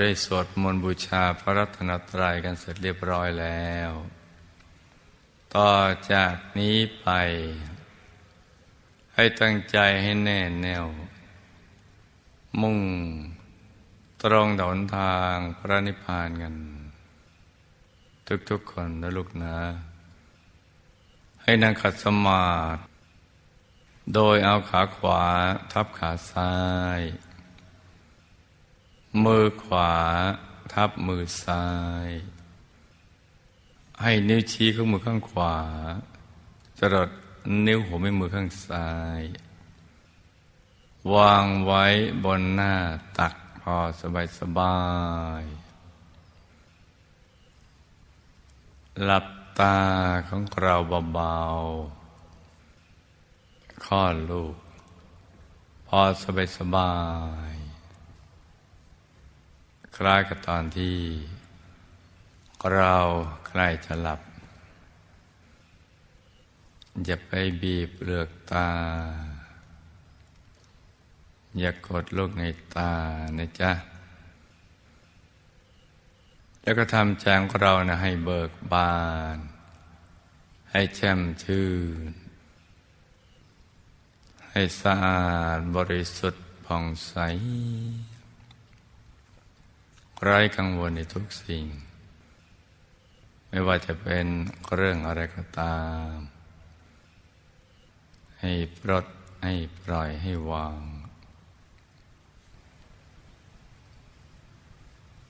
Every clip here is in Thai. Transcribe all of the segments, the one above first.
ได้สวดมนต์บูชาพระรัตนตรัยกันเสร็จเรียบร้อยแล้ว ต่อจากนี้ไป ให้ตั้งใจให้แน่แน่ว มุ่งตรงดนทางพระนิพพานกัน ทุกๆคนนะลูกนะ ให้นั่งขัดสมาธิโดยเอาขาขวาทับขาซ้าย มือขวาทับมือซ้าย ให้นิ้วชี้ของมือข้างขวาจรดนิ้วหัวแม่มือข้างซ้าย วางไว้บนหน้าตักพอสบายสบาย หลับตาของเราเบาๆคลอดลูก พอสบายสบาย คล้ายกับตอนที่ เราใกล้จะหลับ อย่าไปบีบเปลือกตา อย่ากดลูกในตานะจ๊ะ แล้วก็ทำแจงของเรานะให้เบิกบาน ให้แช่มชื่น ให้สะอาดบริสุทธิ์ผ่องใส ไร้กังวลในทุกสิ่ง ไม่ว่าจะเป็นเรื่องอะไรก็ตาม ให้ปลดให้ปล่อยให้วาง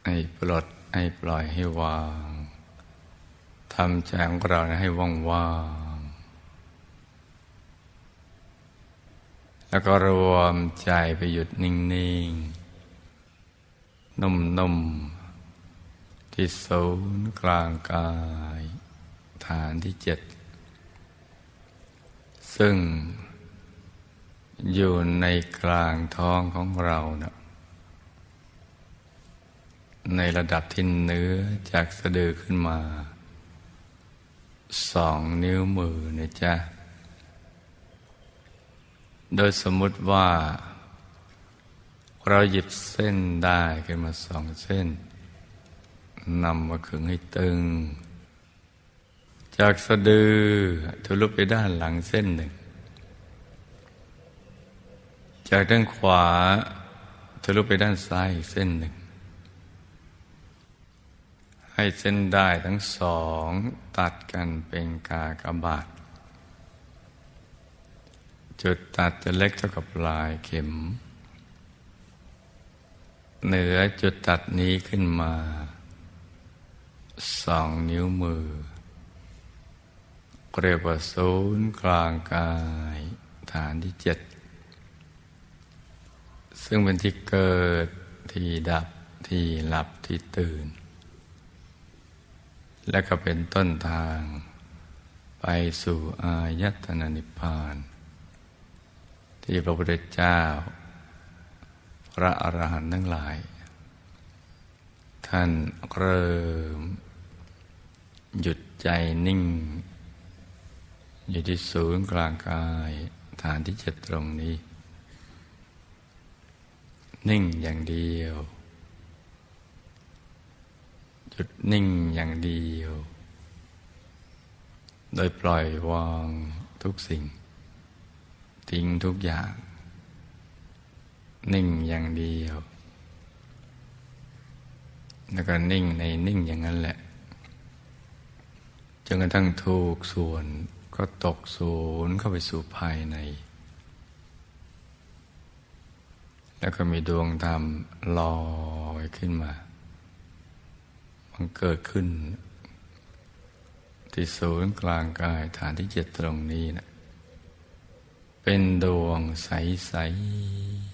ให้ปลดให้ปล่อยให้วางทำใจของเราให้ว่างว่างแล้วก็รวมใจไปหยุดนิ่งๆ นุ่มๆ ที่ศูนย์กลางกาย ฐานที่เจ็ด ซึ่งอยู่ในกลางท้องของเรานะในระดับที่เนื้อจากสะดือขึ้นมา สองนิ้วมือนะจ๊ะ โดยสมมุติว่า เราหยิบเส้นได้ขึ้นมาสองเส้นนำมาขึงให้ตึง จากสะดือทะลุไปด้านหลังเส้นหนึ่ง จากด้านขวาทะลุไปด้านซ้ายอีกเส้นหนึ่ง ให้เส้นได้ทั้งสองตัดกันเป็นกากบาท จุดตัดจะเล็กเท่ากับปลายเข็ม เหนือจุดตัดนี้ขึ้นมาสองนิ้วมือ เรียกว่าศูนย์กลางกาย ฐานที่เจ็ด ซึ่งเป็นที่เกิดที่ดับที่หลับที่ตื่น และก็เป็นต้นทาง ไปสู่อายตนะนิพพาน ที่พระพุทธเจ้า พระอรหันต์ทั้งหลาย ท่านเริ่ม หยุดใจนิ่ง อยู่ที่ศูนย์กลางกายฐานที่เจ็ดตรงนี้ นิ่งอย่างเดียว หยุดนิ่งอย่างเดียว โดยปล่อยวางทุกสิ่ง ทิ้งทุกอย่าง นิ่งอย่างเดียว แล้วก็นิ่งในนิ่งอย่างนั้นแหละ จนกระทั่งถูกส่วนก็ตกศูนย์เข้าไปสู่ภายใน แล้วก็มีดวงธรรมลอยขึ้นมามันเกิดขึ้น ที่ศูนย์กลางกายฐานที่เจ็ดตรงนี้นะเป็นดวงใสๆ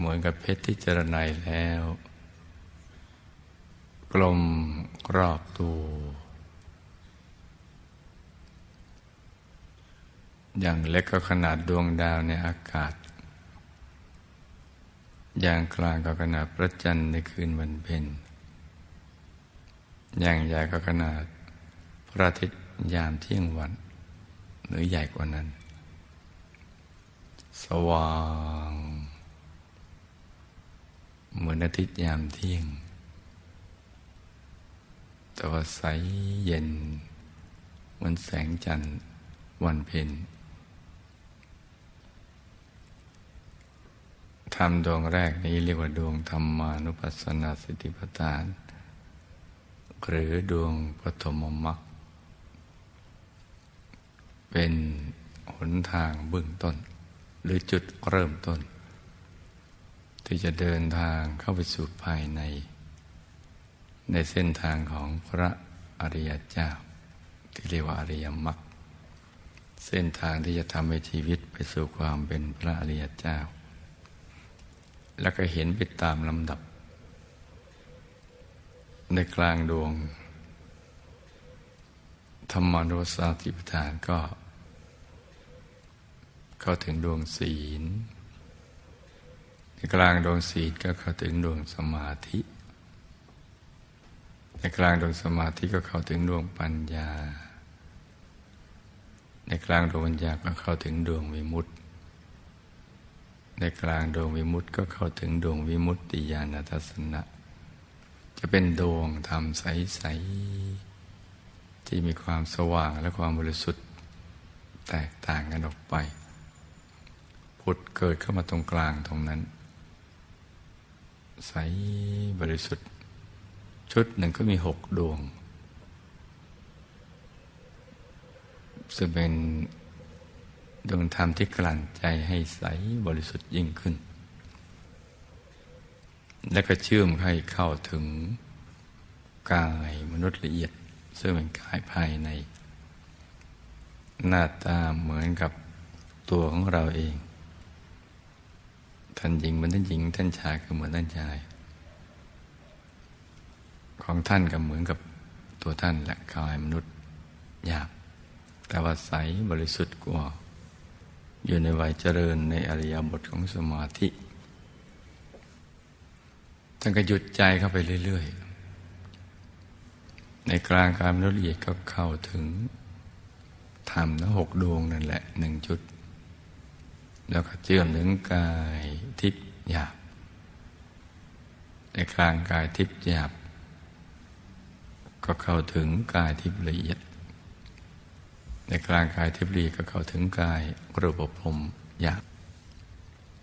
เหมือนกับเพชรที่เจรไนแล้ว กลมรอบตัว อย่างเล็กก็ขนาดดวงดาวในอากาศ อย่างกลางก็ขนาดพระจันทร์ในคืนวันเพ็ญอย่างใหญ่ก็ขนาดพระอาทิตย์ยามเที่ยงวัน หรือใหญ่กว่านั้น สว่าง เหมือนอาทิตย์ยามเที่ยง แต่ว่าใสเย็น เหมือนแสงจันทร์วันเพ็ญธรรมดวงแรกนี้เรียกว่าดวงธรรมานุปัสสนาสติปัฏฐาน หรือดวงปฐมมรรคเป็นหนทางเบื้องต้น หรือจุดเริ่มต้น ที่จะเดินทางเข้าไปสู่ภายใน ในเส้นทางของพระอริยเจ้า ที่เรียกว่าอริยมรรคเส้นทางที่จะทำให้ชีวิตไปสู่ความเป็นพระอริยเจ้า แล้วก็เห็นไปตามลำดับ ในกลางดวง ธรรมานุสาติปทานก็ เข้าถึงดวงศีล กลางดวงศีลก็เข้าถึงดวงสมาธิ ในกลางดวงสมาธิก็เข้าถึงดวงปัญญา ในกลางดวงปัญญาก็เข้าถึงดวงวิมุตติ ในกลางดวงวิมุตติก็เข้าถึงดวงวิมุตติญาณทัศนะ จะเป็นดวงธรรมใส ๆ ที่มีความสว่างและความบริสุทธิ์แตกต่างกันออกไป ผุดเกิดเข้ามาตรงกลางตรงนั้น ใสบริสุทธิ์ ชุดหนึ่งก็มีหกดวง ซึ่งเป็นดวงธรรมที่กลั่นใจให้ใสบริสุทธิ์ยิ่งขึ้น และก็เชื่อมให้เข้าถึงกายมนุษย์ละเอียด ซึ่งเป็นกายภายใน หน้าตาเหมือนกับตัวของเราเอง ท่านหญิงเหมือนท่านหญิง ท่านชายก็เหมือนท่านชาย ของท่านก็เหมือนกับตัวท่านและกายมนุษย์หยาบแต่ว่าใสบริสุทธิ์กว่า อยู่ในวัยเจริญในอริยบทของสมาธิ ท่านก็หยุดใจเข้าไปเรื่อย ๆ ในกลางการละเอียดก็เข้าถึงธรรมทั้งหกดวงนั่นแหละหนึ่งจุด แล้วก็เชื่อมถึงกายทิพย์หยาบในกลางกายทิพย์หยาบ ก็เข้าถึงกายทิพย์ละเอียด ในกลางกายทิพย์ละเอียดก็เข้าถึงกายรูปภพหยาบ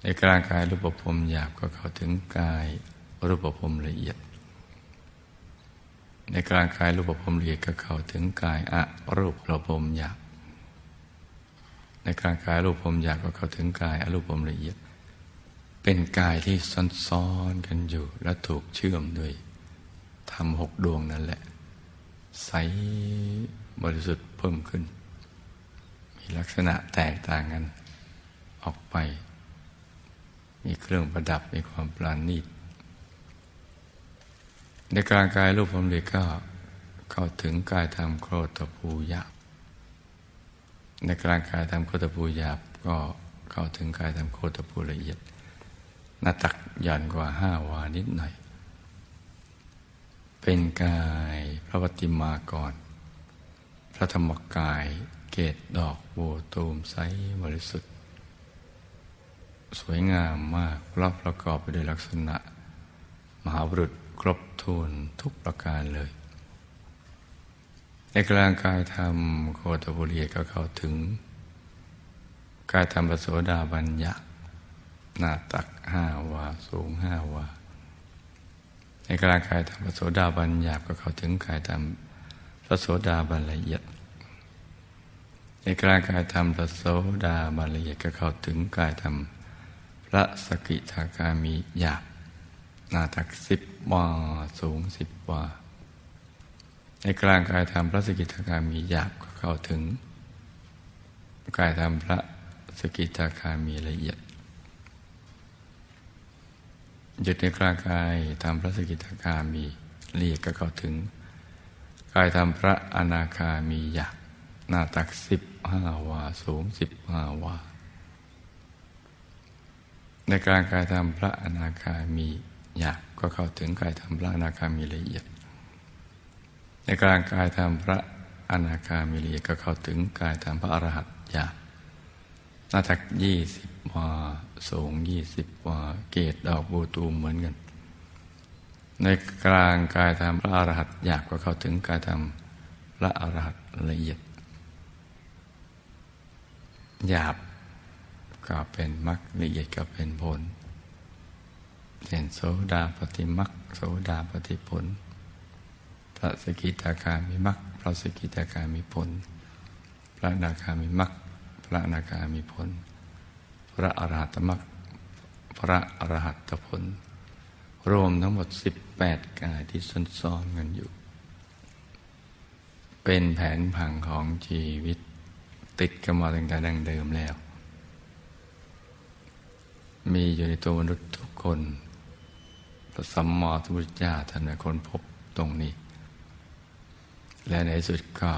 ในกลางกายรูปภพหยาบก็เข้าถึงกายรูปภพละเอียด ในกลางกายรูปภพละเอียดก็เข้าถึงกายอะรูปภพหยาบ ในกลางกายรูปภพหยาบก็เข้าถึงกายอรูปภพละเอียด เป็นกายที่ซ้อนๆกันอยู่ และถูกเชื่อมด้วยทำหกดวงนั่นแหละ ใสบริสุทธิ์เพิ่มขึ้น มีลักษณะแตกต่างกัน ออกไป มีเครื่องประดับมีความปราณีตในกลางกายรูปพรหมเดชก็เข้าถึงกายธรรมโครตภูยาบ ในกลางกายธรรมโคตภูหยาบก็เข้าถึงกายธรรมโคตภูละเอียด หน้าตักหย่อนกว่าห้าวานิดหน่อย เป็นกายพระปฏิมากร พระธรรมกายเกตดอกโบตูมใสบริสุทธิ์ สวยงามมากเพราะประกอบไปด้วยลักษณะ มหาบุรุษครบถ้วนทุกประการเลย กลางกายธรรมโคตบุรีก็เข้าถึง กายธรรมปโสดาบัญญัติหน้าตักห้าวาสูงห้าวาในกลางกายธรรมปโสดาบัญญัติก็เข้าถึงกายธรรมพระโสดาบันละเอียดในกลางกายธรรมพระโสดาบันละเอียดก็เข้าถึงกายธรรมพระสกิทาคามีหยาบนาตักสิบวาสูงสิบวา ในกลางกายธรรมพระสกิทาคามีหยาบก็เข้าถึง กายธรรมพระสกิทาคามีละเอียดหยุดในกลางกายธรรมพระสกิทาคามีละเอียดก็เข้าถึง กายธรรมพระอนาคามีหยาบหน้าตักสิบห้าวาสูงสิบห้าวา ในกลางกายธรรมพระอนาคามีหยาบก็เข้าถึงกายธรรมพระอนาคามีละเอียด ในกลางกายธรรมพระอนาคามีละเอียก็เข้าถึงกายธรรมพระอรหัตหยาบหน้าตักยี่สิบวาสูงยี่สิบวาเกตดอกบูตูมเหมือนกัน ในกลางกายธรรมพระอรหัตยากก็เข้าถึงกายธรรมพระอรหัตละเอียดหยาบก็เป็นมรรคละเอียดก็เป็นผลเช่นโสดาปฏิมรรคโสดาปฏิผล พระสกิทาคามีมรรคพระสกิทาคามีผล พระนาคามีมรรคพระนาคามีผล พระอรหัตมรรคพระอรหัตผล รวมทั้งหมด 18 กายที่ซ้อนๆกันอยู่ เป็นแผนผังของชีวิตติดกันมาตั้งแต่ดั้งเดิมแล้ว มีอยู่ในตัวมนุษย์ทุกคนพระสัมมาสัมพุทธเจ้าท่านเป็นคนพบตรงนี้ และในสุดก็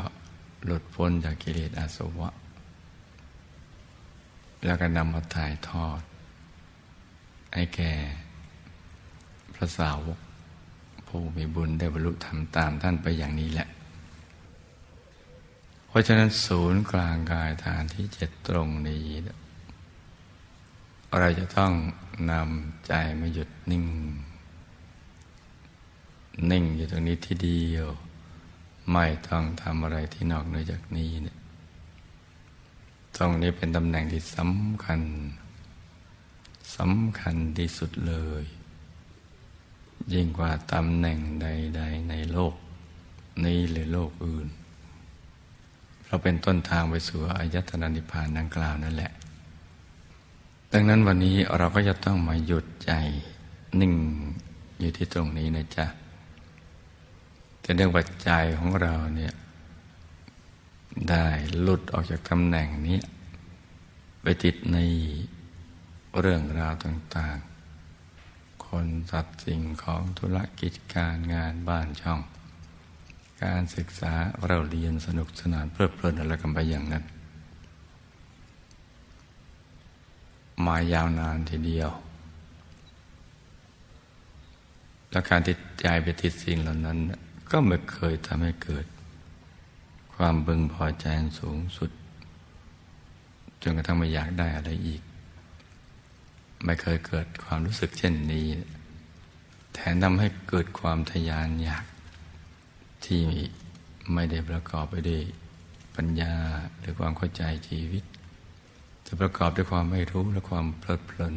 หลุดพ้นจากกิเลสอาสวะ แล้วก็นำมาถ่ายทอด ให้แก่พระสาวกผู้มีบุญได้บรรลุธรรมตามท่านไปอย่างนี้แหละ เพราะฉะนั้นศูนย์กลางกายฐานที่เจ็ดตรงนี้เราจะต้องนำใจมาหยุดนิ่ง นิ่งอยู่ตรงนี้ที่เดียว ไม่ต้องทำอะไรที่นอกเหนือจากนี้เนี่ยตรงนี้เป็นตำแหน่งที่สำคัญสำคัญที่สุดเลย ยิ่งกว่าตำแหน่งใด ๆ ในโลก นี้หรือโลกอื่น เราเป็นต้นทางไปสู่อายตนะนิพพานดังกล่าวนั่นแหละ ดังนั้นวันนี้เราก็จะต้องมาหยุดใจนิ่งอยู่ที่ตรงนี้นะจ๊ะ แต่เรื่องปัจจัยของเราเนี่ยได้หลุดออกจากตำแหน่งนี้ ไปติดในเรื่องราวต่าง ๆ คนสัตว์สิ่งของธุรกิจการงานบ้านช่อง การศึกษาเราเรียนสนุกสนานเพลิดเพลินอะไรกันไปอย่างนั้น มายาวนานทีเดียว และการติดใจไปติดสิ่งเหล่านั้น ก็ไม่เคยทำให้เกิด ความบึงพอใจสูงสุด จนกระทั่งไม่อยากได้อะไรอีก ไม่เคยเกิดความรู้สึกเช่นนี้แทนทำให้เกิดความทยานอยาก ที่ไม่ได้ประกอบไปด้วยปัญญาหรือความเข้าใจชีวิต จะประกอบด้วยความไม่รู้และความเพลิดเพลิน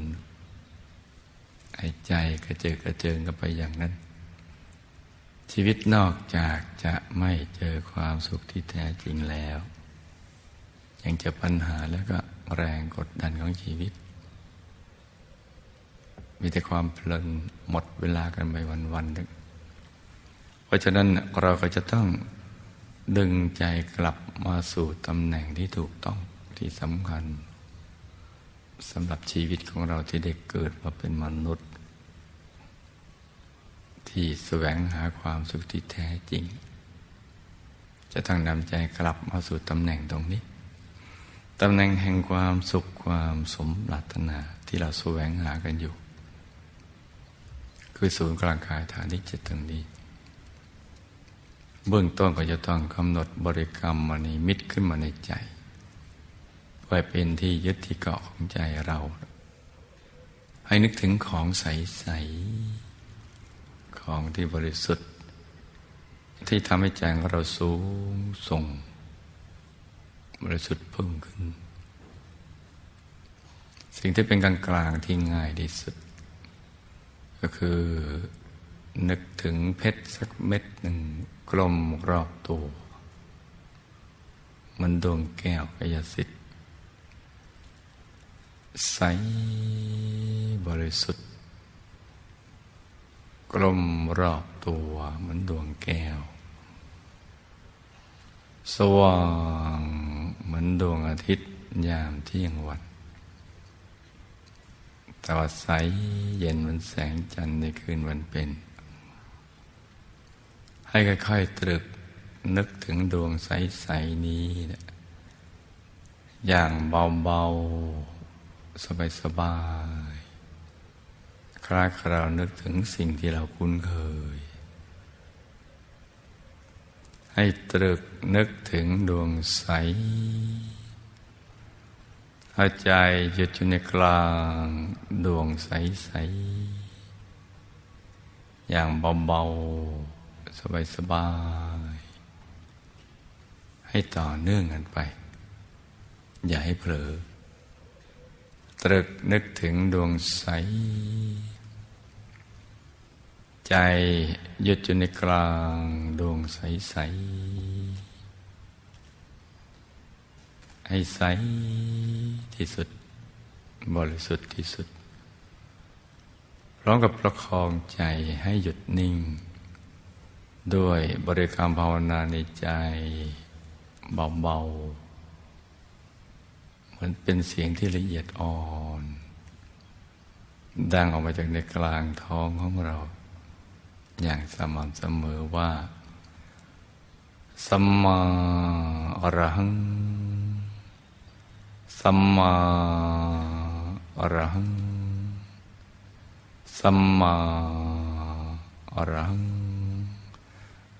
ไอ้ใจกระเจิดกระเจิงกันไปอย่างนั้น ชีวิตนอกจากจะไม่เจอความสุขที่แท้จริงแล้ว ยังเจอปัญหาแล้วก็แรงกดดันของชีวิต มีแต่ความเพลินหมดเวลากันไปวันๆนึงเพราะฉะนั้นเราก็จะต้องดึงใจกลับมาสู่ตำแหน่งที่ถูกต้องที่สำคัญสำหรับชีวิตของเราที่ได้เกิดมาเป็นมนุษย์ ที่แสวงหาความสุขที่แท้จริง จะต้องนำใจกลับมาสู่ตำแหน่งตรงนี้ ตำแหน่งแห่งความสุขความสมปรารถนาที่เราแสวงหากันอยู่ คือศูนย์กลางกายฐานที่เจ็ดตรงนี้ เบื้องต้นก็จะต้องกำหนดบริกรรมมณีมิตรขึ้นมาในใจไว้เป็นที่ยึดที่เกาะของใจเรา ให้นึกถึงของใสๆ ของที่บริสุทธิ์ ที่ทำให้ใจของเราสูงส่ง บริสุทธิ์เพิ่มขึ้น สิ่งที่เป็นกลางกลางที่ง่ายที่สุด ก็คือนึกถึงเพชรสักเม็ดหนึ่งกลมรอบตัว มันดวงแก้วกายสิทธิ์ใสบริสุทธิ์ กลมรอบตัวเหมือนดวงแก้ว สว่างเหมือนดวงอาทิตย์ยามเที่ยงวันแต่ว่าใสเย็นเหมือนแสงจันทร์ในคืนวันเป็น ให้ค่อยๆตรึกนึกถึงดวงใสๆนี้ อย่างเบาๆ สบาย คล้ายเราวนึกถึงสิ่งที่เราคุ้นเคย ให้ตรึกนึกถึงดวงใสเอาใจหยุดอยู่ในกลางดวงใสๆอย่างเบาๆ สบายๆ ให้ต่อเนื่องกันไป อย่าให้เผลอ ตรึกนึกถึงดวงใส ใจหยุดอยู่ในกลางดวงใส ๆ ให้ใสที่สุด บริสุทธิ์ที่สุด พร้อมกับประคองใจให้หยุดนิ่ง ด้วยบริกรรมภาวนาในใจเบา ๆ เหมือนเป็นเสียงที่ละเอียดอ่อน ดังออกมาจากในกลางท้องของเรา อย่างสม่ำเสมอว่าสัมมาอรหังสัมมาอรหังสัมมาอรหัง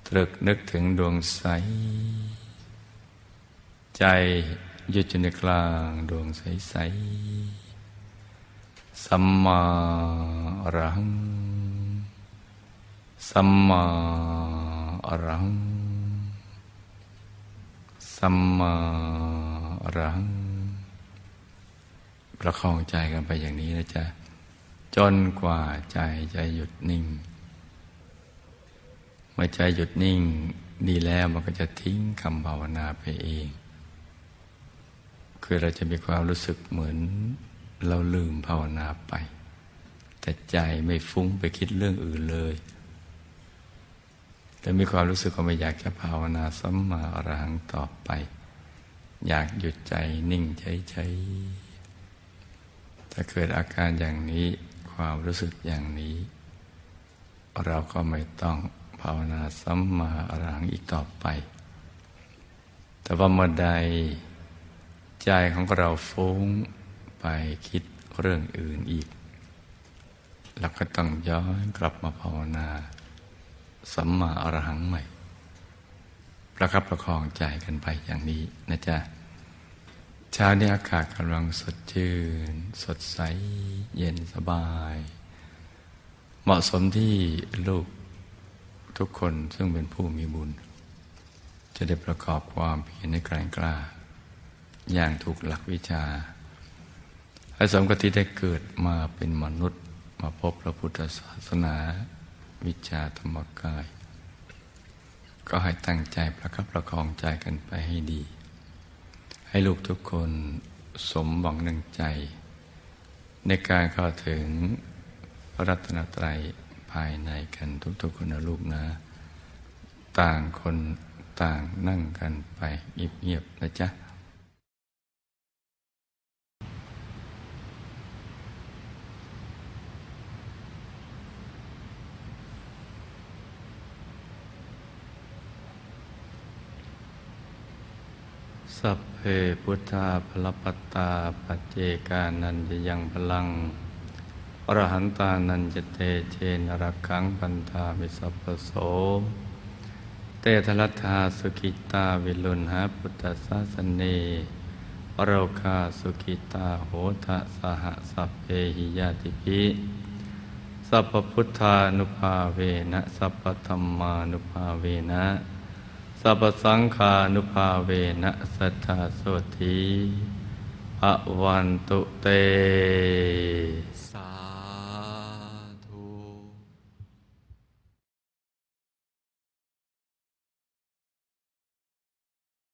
ตรึกนึกถึงดวงใส ใจหยุดอยู่ในกลางดวงใสๆสัมมาอรหัง สัมมาอรหัง สัมมาอรหัง ประคองใจกันไปอย่างนี้นะจ๊ะ จนกว่าใจจะหยุดนิ่ง เมื่อใจหยุดนิ่งดีแล้วมันก็จะทิ้งคำภาวนาไปเอง คือเราจะมีความรู้สึกเหมือน เราลืมภาวนาไป แต่ใจไม่ฟุ้งไปคิดเรื่องอื่นเลย แต่มีความรู้สึกว่าไม่อยากจะภาวนาสัมมาอรหังต่อไป อยากหยุดใจนิ่งเฉยๆถ้าเกิดอาการอย่างนี้ความรู้สึกอย่างนี้ เราก็ไม่ต้องภาวนาสัมมาอรหังอีกต่อไป แต่ว่าเมื่อใดใจของเราฟุ้งไปคิดเรื่องอื่นอีกเราก็ต้องย้อนกลับมาภาวนา สัมมาอรหังใหม่ ประคับประคองใจกันไปอย่างนี้นะจ๊ะเช้านี้อากาศกำลังสดชื่น สดใส เย็นสบาย เหมาะสมที่ลูกทุกคนซึ่งเป็นผู้มีบุญ จะได้ประกอบความเพียรในแกรงกล้า อย่างถูกหลักวิชาให้สมกับที่ได้เกิดมาเป็นมนุษย์มาพบพระพุทธศาสนา วิชาธรรมกาย ก็ให้ตั้งใจประคับประคองใจกันไปให้ดี ให้ลูกทุกคนสมหวังหนึ่งใจ ในการเข้าถึงพระรัตนตรัยภายในกันทุกๆคนนะลูกนะ ต่างคนต่างนั่งกันไปเงียบๆนะจ๊ะ สัพเพพุทธาพลปตตาปัจเจกานันจะยังพลัง อรหันตานันจะเตเชนรักขังปันธามิสัพโส เตทลัทธาสุกิตาวิลุนหาพุทธศาสนอโรคาสุกิตาโหทะสหสัพเพหิยาติภิสัพพุทธานุภาเวนะสัพพธรรมานุภาเวนะ สัพสังขานุภาเวนะสัทธาโสธีภะวันตุเต